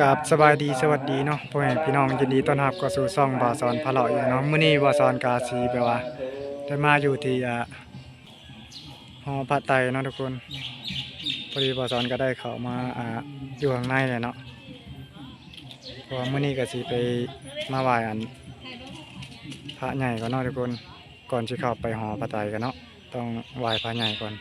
กับสบายดีสวัสดีเนาะพ่อแม่พี่น้องยินดีต้อนรับเข้าสู่ช่องบาสอนพะเลาะอยู่เนาะมื้อนี้บาสอนกาซีแบบว่าได้มาอยู่ที่อ่าหอพระไตรเนาะทุกคนพอดีบาสอนก็ได้เข้ามาอ่าอยู่ข้างในเลยเนาะเพราะว่ามื้อนี้ก็สิไปมาไหว้อัน พระใหญ่ก่อนเนาะทุกคนก่อนสิเข้าไปหอพระไตรกันเนาะต้องไหว้พระใหญ่ก่อน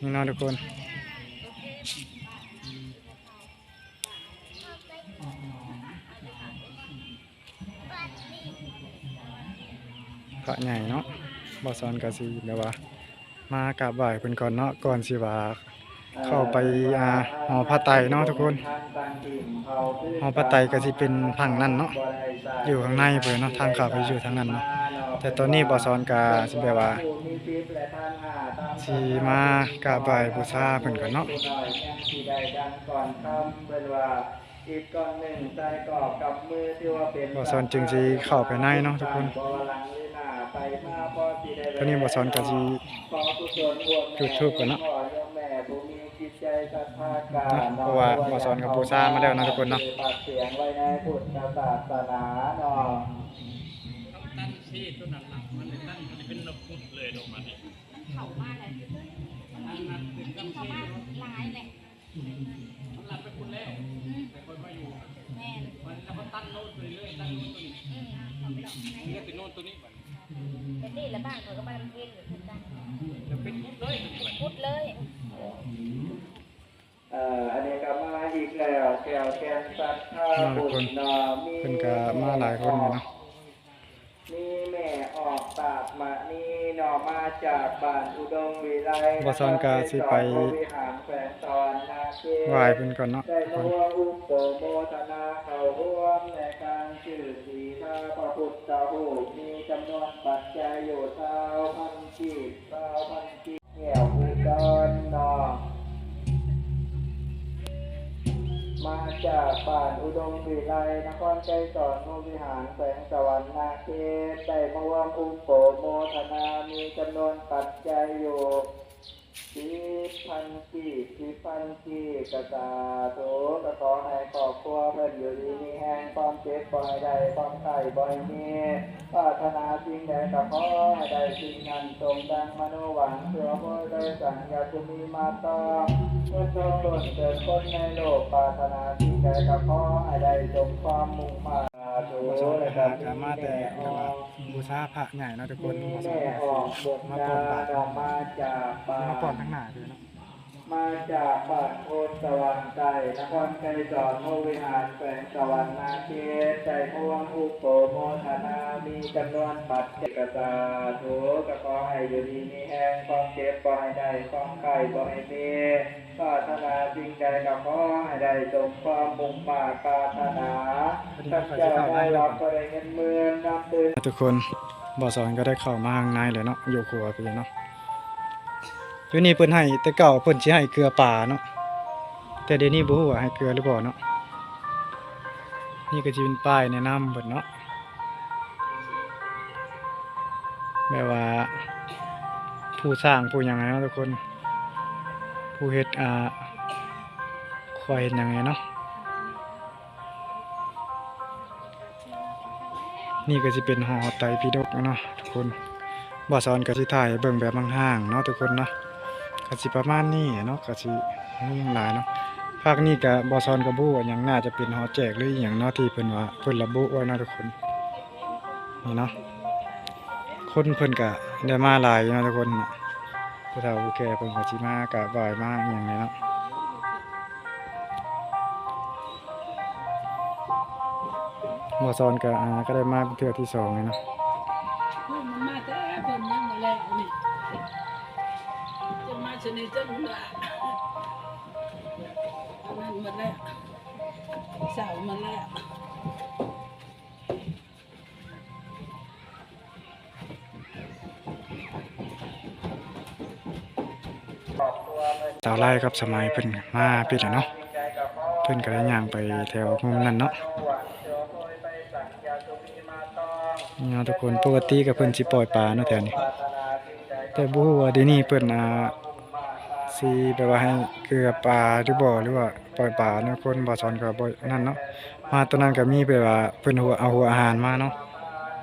นี่นะทุกคนพระใหญ่เนาะบอสอนกาสีแบบว่ามากราบไหว้เพิ่นก่อนเนาะก่อนสิว่าเข้าไปอ่าหอพระไตรเนาะทุกคนหอพระไตรก็สิเป็นพังนั่นเนาะอยู่ข้างในเพิ่นเนาะทางเข้าไปอยู่ทางนั้นเนาะ แต่ตอนนี้บอสอนกาสิแบบว่าสิมากราบไหว้บูชาเพิ่นก่อนเนาะที่ได้ดังก่อนคำเป็นว่าอีกก้อนหนึ่งใจกรอบกับมือที่ว่าเป็นบ่สอนจึงสิเข้าไปในเนาะทุกคนบ่หลังเลยหน้าไปมาบ่สิได้ตอนนี้บ่สอนก็สิขอกุศลรวมจุดธูปก่อนเนาะขอโยมแม่ผู้มีจิตใจศรัทธากาเพราะว่าบ่สอนกับบูชามาแล้วนะทุกคนเนาะปาก เสียงไว้ในพุทธศาสนาเนาะตั้งที่ต้นนั้นหลักมันเลยตั้งมันเป็นระพุดเลยลงมาเนี่ยเขามาแล้วกินกินเขามาหลายแหละมันหลับไปคุณแล้วแต่คนมาอยู่แม่นมันแล้วก็ตั้งโน้ตไปเรื่อยตั้งโน้ตตัวนี้อืมเขาไปดอกไม้เรียกเป็นโน้ตตัวนี้บัดเป็นนี่แล้วบ้านเขาก็มาทำเพลงอยู่เหมือนกันแล้วเป็นพุดเลยตัวนี้บัดพุดเลยเอ่ออันนี้ก็มาอีกแล้วแก้วแกนสัตว์ข้ามาทุบุกคนญนามีเพิ่นก็มาหลายคนอยู่เนาะ นี่แม่ออกปากมานี่หนอมาจากบ้านอุดมวิไลบ่สอนก็สิไปวิหารแขวงตอนนาเขตไหว้เพิ่นก่อนเนาะได้ทุกมาคน ร่วมอุปโภโมทนาเข้าร่วมในการชื่อสีข้าพระพุทธรูปมีจำนวนปัจจัยอยู่เท่าพันกีบเท่าพันกีบแก้วอุดรนอมาจากบ้านอุดมวิไลนครใจสอนมุวิหารแขวงสวรรค์นาเขตได้ มวมอุปโภโมทนามีจำนวนปัจจัยอยู่สิบพันกีสิบพันกีกระตาโถกระขอให้ครอบครัวเพื่อนอยู่ดีมีแห้งความเจ็บบ่ให้ได้ความไข้บ่ให้มีปรารถนาสิ่งใดก็ขอให้ได้สิ่งนั้นตรงดังมโนหวังเพื่อเพื่อได้สัญญาจะมีมาต่อเมื่อทุกคนเกิดคนในโลกปรารถนาสิ่งใดก็ขอให้ได้สมความมุ่งมาถูบ่สอนและก็ก็หามาแต่แบบว่า บูชาพระใหญ่เนาะทุกคนบ่สอนแม่ออกบทมาดาปอนบาตรออกมาจากบ้ามาปอนนทั้งหน้าเลยเนาะ มาจากบานโพนสวรรค์ใจนครไกรสอนโมวิหารแฝงสวรรค์นาเกศใจพวงอุปโภโมทนา มีจำนวนปัจเจกตาถูก็ขอให้อยู่ดีมีแห้งความเจ็บบ่ให้ได้ความไข้บ่ให้มีปรารถนาสิ่งใดก็ขอให้ได้สมความมุ่งมาปรารถนาข้าพเจ้าได้รับก็ได้เงินหมื่นนำตื่นทุกคนบ่สอนก็ได้เข้ามาข้างในเลยเนาะอยู่ครัวไปเลยเนาะ อยู่นี่เพิ่นให้แต่เก่าเพิ่นสิให้เกลือป่าเนาะแต่เดี๋ยวนี้บ่ฮู้ว่าให้เกลือหรือบ่เนาะนี่ก็สิเป็นป้ายแนะนำเพิ่นเนาะแบบว่า ผู้สร้างผู้ยังไงเนาะทุกคน ผู้เฮ็ดอ่าคอยเฮ็ดยังไงเนาะนี่ก็สิเป็นหอไตรปิฎกเนาะทุกคนบ่สอนก็สิถ่ายเบิ่งแบบห่างๆเนาะทุกคนเนาะ ก็สิประมาณนี้เนาะก็สิมีหยังหลายเนาะภาคนี้ก็บ่สอนก็บ่รู้ว่างน่าจะเป็นหอแจกหรืออหยังเนาะที่เพิ่นว่าเพิ่นระบุไว้นะทุกคนนี่เนาะคนเพิ่นก็ได้มาหลายเนาะทุกคนผู้เฒ่าผู้แก่เพิ่นก็สิมากราบไหว้มาอหยังนี่ยเนาะบ่สอนก็อ่าก็ได้มาเป็นเทื่อที่สองเลยเนาะมันมาแต่เพิ่นยังมาแล้วนี่ นิดจังละอันนั้นมาแล้วเสามาแล้วสาวไล่กับสมัยเพิ่นมาปิดแล้วเนาะเพิ่นก็ได้ย่างไปแถวมุมนั้นเนาะเจอโอยไปสัญญาสุมีมาต้องนี่เนาะทุกคนปกติก็เพิ่นสิปล่อยปลาเนาะแถวนี้แต่บ่ฮู้ว่าเดี๋ยวนี้เพิ่นอ่า สิแบบว่าให้เกลือปลาหรือบ่อหรือว่าปล่อยปลาเนาะคนบ่อสอนก็บ่นั่นเนาะมาตอนนั้นก็มีแบบว่าเพิ่นหัวเอาหัวอาหารมาเนาะ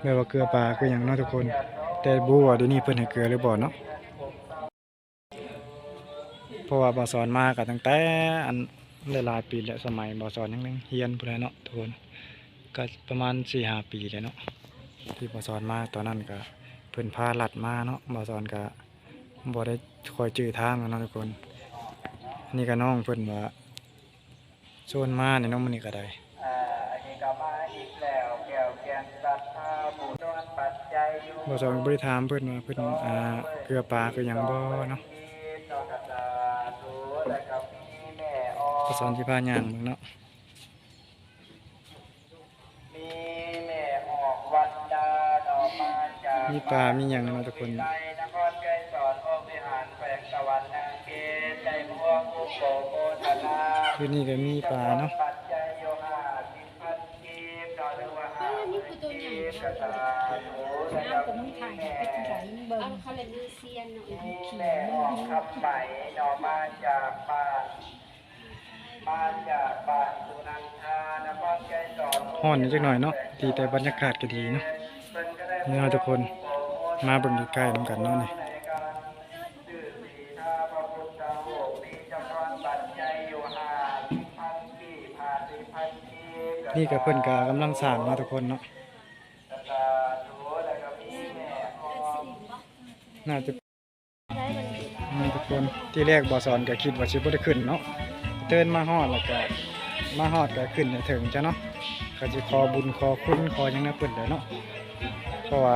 แบบว่าเกลือปลาคือหยังเนาะทุกคน แต่บ่ว่าเดี๋ยวนี้เพิ่นให้เกลือหรือบ่อเนาะเพราะว่าบ่อสอนมาก็ตั้งแต่อันหลายปีแล้วสมัยบ่อสอนยังนึงเรียนพุ่นแหละเนาะทุกคนก็ประมาณ4-5ปีแล้วเนาะที่บ่อสอนมาตอนนั้นก็เพิ่นพาลัดมาเนาะบ่อสอนก็บ่ได้ คอยจื้อทางเนาะทุกคนอันนี่ก็น้องเพิ่นว่าโซนมานี่เน้องมื้อนี้ก็ได้อ่าอันนี้ก็มาอีกแล้วแก้วแกนศรัทธาบุญนวลปัจจัยอยู่บ่สอนก็บ่ได้ถามเพิ่นว่าเพิ่นอ่าเกลือปลาคือหยังบ่เนาะที่ต่อกระตาธุและก็มีแม่ออบ่สอนสิพาย่างเบิ่งเนาะมีแม่ออกวันดาดอกมาจากมีปลามีหยังเนาะทุกคน คือนี่ก็มีปลาเนาะปัจจัยโยหะสิบพันกีบดอกเรือว่าหาพันกีบกระตาธุและก็มีแม่เอาเขาเลยมีเซียนเนาะมีแม่ออกคำไปนอมาจากบ้านมาจากบ้านสุนันทานครไกรสอนฮ้อนนิดจักหน่อยเนาะดีแต่บรรยากาศก็ดีเนาะนี่เนาะทุกคนมาเบิ่งใกล้ๆนํกันเนาะนี่ นี่ก็เพิ่อนก็กำลังสร้างเนาทุกคนเนาะน่าจะนี่ทุกคนที่แรกบ่สอนก็คิดว่าสิบ่ได้ขึ้นเนาะเตือนมาฮอดแล้วก็มาฮอดก็ขึ้นถึงจ้ะเนาะก็สิขอบุญขอคุณขอยังนะเพิ่นเลยเนาะเพราะว่า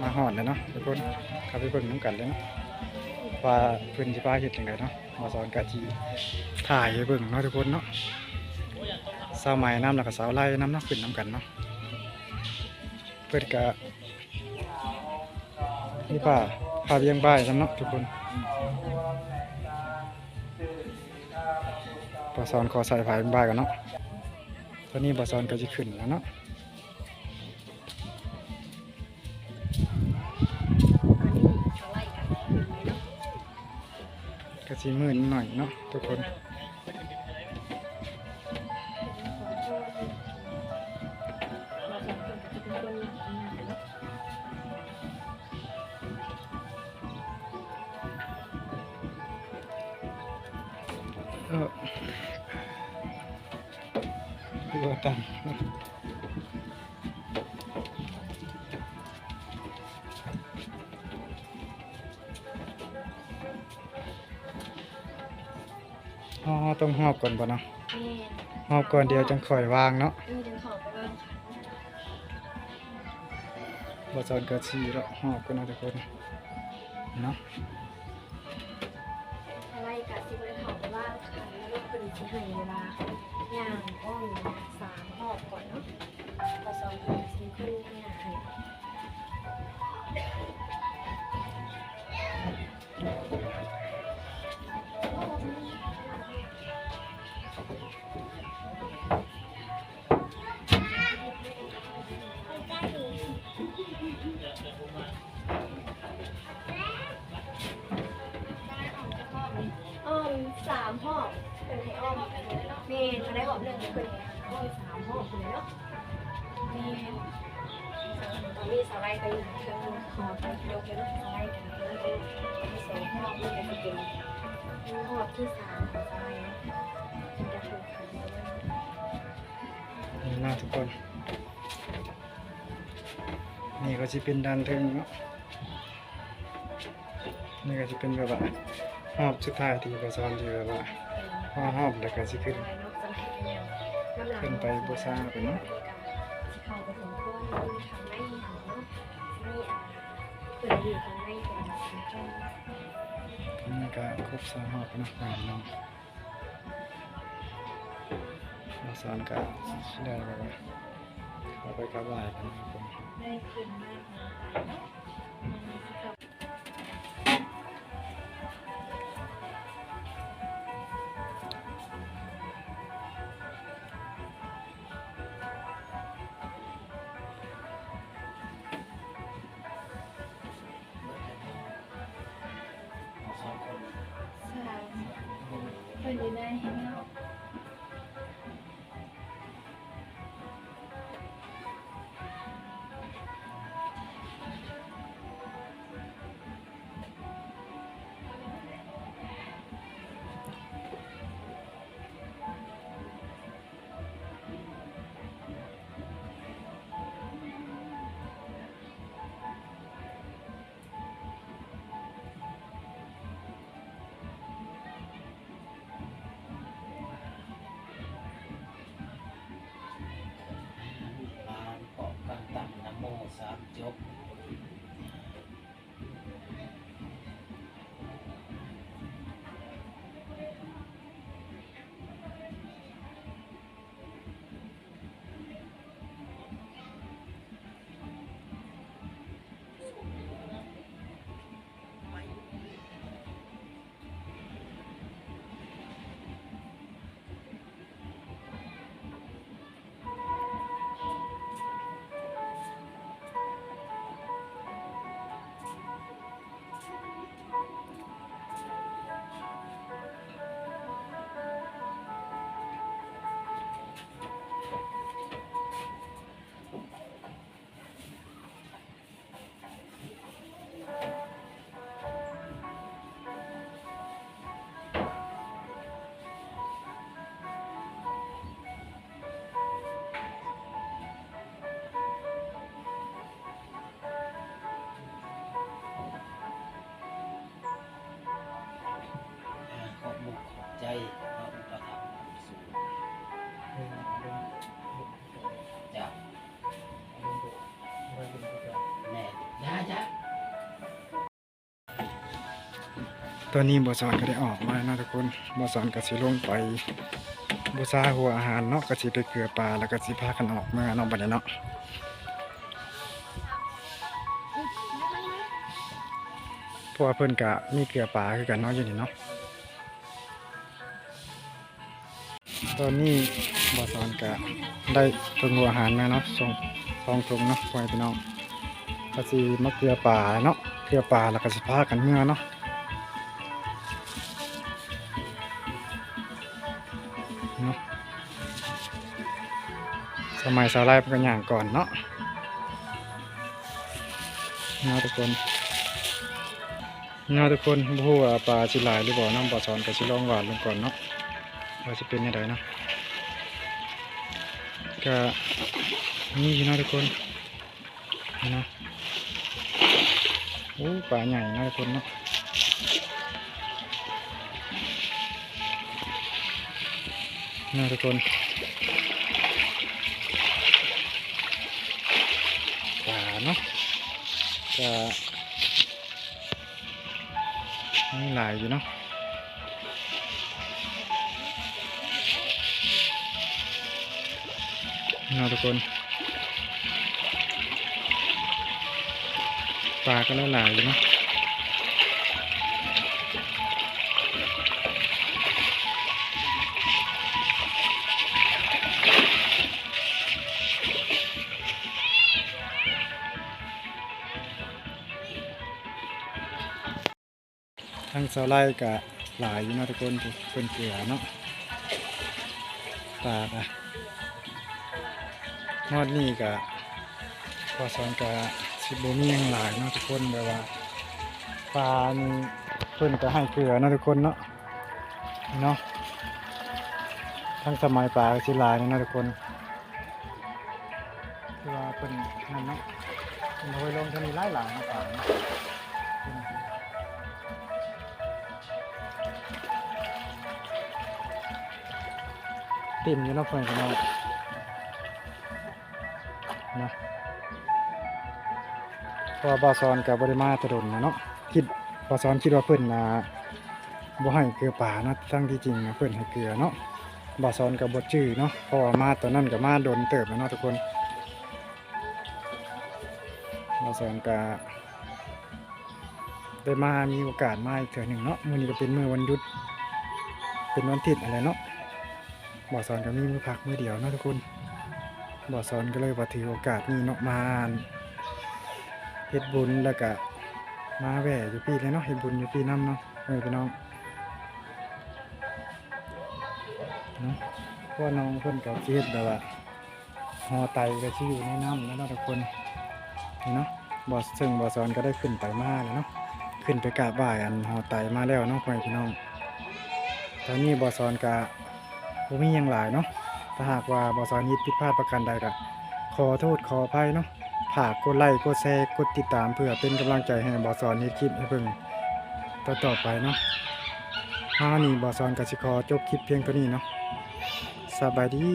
มาฮอดแล้วเนาะทุกคนเข้าไปเบิ่งนํกันเลยเนาะว่าเพิ่นสิพาเฮ็ดจังไดเนาะบ่สอนก็สิถ่ายให้เบิ่งเนาะทุกคนเนาะ สาวใหม่น้ำแล้วก็สาวไล่น้ำเนาะขึ้นน้ำกันเนาะเปิดกะนี่ป่าพาเบียงบ่ายน้ำเนาะทุกคนปอสอนขอใส่ผายเบียงบ่ายกันเนาะตอนนี้ปอสอนก็จะขึ้นแล้วเนาะก็สิมืนหน่อยเนาะทุกคน เออตัวตังอ๋อต้องหอบก่อนป่ะเนาะหอบก่อนเดียวจังค่อยวางเนาะเออเดี๋ยวขอไปบ้างค่ะบ่สอนก็สิแล้วหอบกันนะทุกคนเนาะ กะสิบริขอไปบ้างค่ะแล้วก็เป็นสิให้เวลาย่างอ้อมสามหอบก่อนเนาะพอสองคนสิขึ้นย่างให้ สามหอบเป็นให้อ้อมเมนมาได้หอบหนึ่งเป็นอ้อสามหอบเลยเนาะมนตอนนี้สไลด์ไปอยู่เครื่องหอบไปยกเลยเนาะสไลด์กันแล้วก็มีสองหอบนี่ก็จะเป็นหอบที่สามของสไลด์นาะจะถูกขันไว้นี่าทุกคน นี่ก็สิเป็นด้านถึงเนาะนี่ก็สิเป็นแบบว่า หอบสุดท้ายที่บ่สอนที่แบบว่าพอหอบแล้วก็สิขึ้นขึ้นไปบูชาไปเนาะเขาไปถึงพวกทำได้หาเนาะนี่อ่าเปิดอยู่ทางในเป็นสังเกตนี่ก็ครบสามหอบเนาะงานเนาะบ่สอนก็ได้แบบว่าเอาไปกราบไหว้กันทุกคนได้คืนม เตอนนี้บอสอนก็ได้ออกมาเนาะทุกคนบอสอนก็สิลงไปบูชาหัวอาหารเนาะก็สิไปเกลือปลาแล้วก็สิพากันออกมาเนาะบัดนี้เนาะพราะว่าเพิ่นก็มีเกลือปลาคือกันเนาะอยู่นี่เนาะตอนนี้บอสอนก็ได้ถุงหัวอาหารมาเนาะส่งสองถุงเนาะไว้พี่น้องก็สิมาเกลือปลาเนาะเกลือปลาแล้วก็สิพากันเมื่อเนาะ สมัยสาไล่เป็นกันอย่างก่อนเนาะเนาะทุกคนเนาะทุกคนบ่ฮู้ว่าปลาสิลายหรือบ่อน้ำบ่อสอนก็สิลองหวานลงก่อนเนาะว่าสิเป็นจังไดเนาะก็นี่เนาะทุกคนเนาะโอ้ปลาใหญ่เนาะทุกคนเนาะนะทุกคนป่า เนาะจะมีหลายอยู่เนาะนะทุกคนปลาก็หลายอยู่เนาะ ทั้งสาไลด์กับหลายอยู่นะทุกคนเป็นเกลือเนาะปลาอะนอดนี่กะพอสอนกะสิบมีหยังหลายเนาะทุกคนแบบว่าปลานี่เพิ่นก็ให้เกลือเนาะทุกคนเนาะเนาะทั้งสมัยปลาก็สิลายเนาะทุกคนคือว่าเพิ่นนั่นเนาะเพิ่นเอาไว้ลงเท่านี้หลายหลังนาะปลา เต็มอยู่เนาะเพื่อนกันเนาะนะเพราะว่าซอนกับบริมาตะดนนะเนาะคิดบอซอนคิดว่าเพิ่อนนะบ่ให้เกลือป่านะทั้งที่จริงนะเพิ่อนให้เกลือเนาะบอซอนกับบดจื้อเนาะเพราะว่ามาตอนนั้นกับมาโดนเติบแล้วเนาะทุกคนบอซอนกับได้มามีโอกาสมาอีกเถื่อหนึ่งเนาะมือนี้ก็เป็นมือวันหยุด เป็นวันทิตย์อะไรเนาะ บ่อสอนก็มีมือพักมือเดียวนะทุกคนบ่อสอนก็เลยว่าถือโอกาสนี้เนาะมาเฮ็ดบุญแล้วก็มาแหวอยู่พี่เลยเนาะเฮ็ดบุญอยู่พี่น้ำเนาะเออพี่น้องเนาะเพราะว่าน้องเพิ่นก็สิเฮ็ดแบบว่าหอไตก็สิออยู่ในน้ำแล้วเนาะทุกคนเนาะบ่ซึ่งบ่สอนก็ได้ขึ้นไปมาแล้วเนาะขึ้นไปกราบไหว้อันหอไตมาแล้วเนาะพ่อแม่พี่น้องตอนนี้บ่สอนก็ บ่มีอยังหลายเนาะถ้าหากว่าบอสานิดผิดพลาดประการใดก็ขอโทษขออภัยเนาะฝากกดไลค์กดแชร์กดติดตามเพื่อเป็นกำลังใจให้บอสอนเฮ็ดคลิปให้เพิ่งต่อๆไปเนาะฮานี่บอสอนกสิคอจบคลิปเพียงเท่านี้เนาะสบายดี